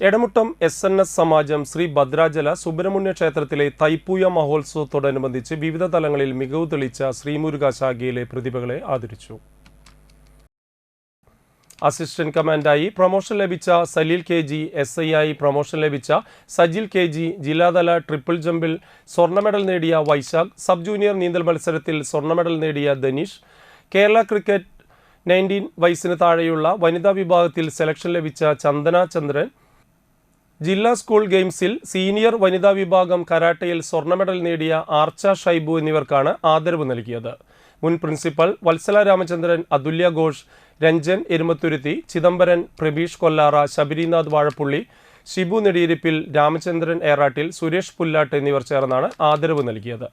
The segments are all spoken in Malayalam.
Edamuttam S N S Samajam Sree Bhadrachala Subrahmanya ക്ഷേത്രത്തിലെ തൈപ്പൂയ മഹോത്സവത്തോടനുബന്ധിച്ച് വിവിധ തലങ്ങളിൽ മികവ് തെളിച്ച ശ്രീമുരുക ശാഖയിലെ പ്രതിഭകളെ ആദരിച്ചു. അസിസ്റ്റന്റ് കമാൻഡായി പ്രൊമോഷൻ ലഭിച്ച Saleel K G S I ആയി പ്രൊമോഷൻ ലഭിച്ച സജിൽ കെ ജി ജില്ലാതല ട്രിപ്പിൾ ജമ്പിൽ സ്വർണ മെഡൽ നേടിയ വൈശാഖ് സബ് ജൂനിയർ നീന്തൽ മത്സരത്തിൽ സ്വർണ മെഡൽ നേടിയ ധനീഷ് കേരള ക്രിക്കറ്റ് നയന്റീൻ വയസ്സിന് താഴെയുള്ള വനിതാ വിഭാഗത്തിൽ സെലക്ഷൻ ലഭിച്ച ചന്ദന ചന്ദ്രൻ ജില്ലാ സ്കൂൾ ഗെയിംസിൽ സീനിയർ വനിതാ വിഭാഗം കരാട്ടയിൽ സ്വർണ മെഡൽ നേടിയ ആർച്ച ഷൈബു എന്നിവർക്കാണ് ആദരവ് നൽകിയത്. മുൻ പ്രിൻസിപ്പൽ വത്സല രാമചന്ദ്രൻ അതുല്യ ഘോഷ് രഞ്ജൻ എരുമത്തുരുത്തി ചിദംബരൻ പ്രബീഷ് കൊല്ലാറ ശബരിനാഥ് വാഴപ്പുള്ളി ഷിബു നെടിയിരിപ്പിൽ രാമചന്ദ്രൻ ഏറാട്ടിൽ സുരേഷ് പുല്ലാട്ട് എന്നിവർ ചേർന്നാണ് ആദരവ് നൽകിയത്.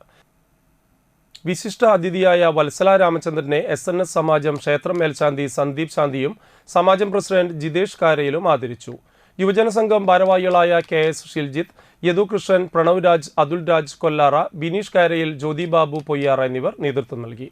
വിശിഷ്ട അതിഥിയായ വത്സല രാമചന്ദ്രനെ എസ് എൻ എസ് സമാജം ക്ഷേത്രം മേൽശാന്തി സന്ദീപ് ശാന്തിയും സമാജം പ്രസിഡന്റ് ജിതേഷ് കാരയിലും ആദരിച്ചു. യുവജന സംഘം ഭാരവാഹികളായ കെ എസ് ഷിൽജിത്ത് യദുകൃഷ്ണൻ പ്രണവ് രാജ് അതുൽ രാജ് കൊല്ലാറ ബിനീഷ് കാരയിൽ ജ്യോതി ബാബു പൊയ്യാറ എന്നിവർ നേതൃത്വം നൽകി.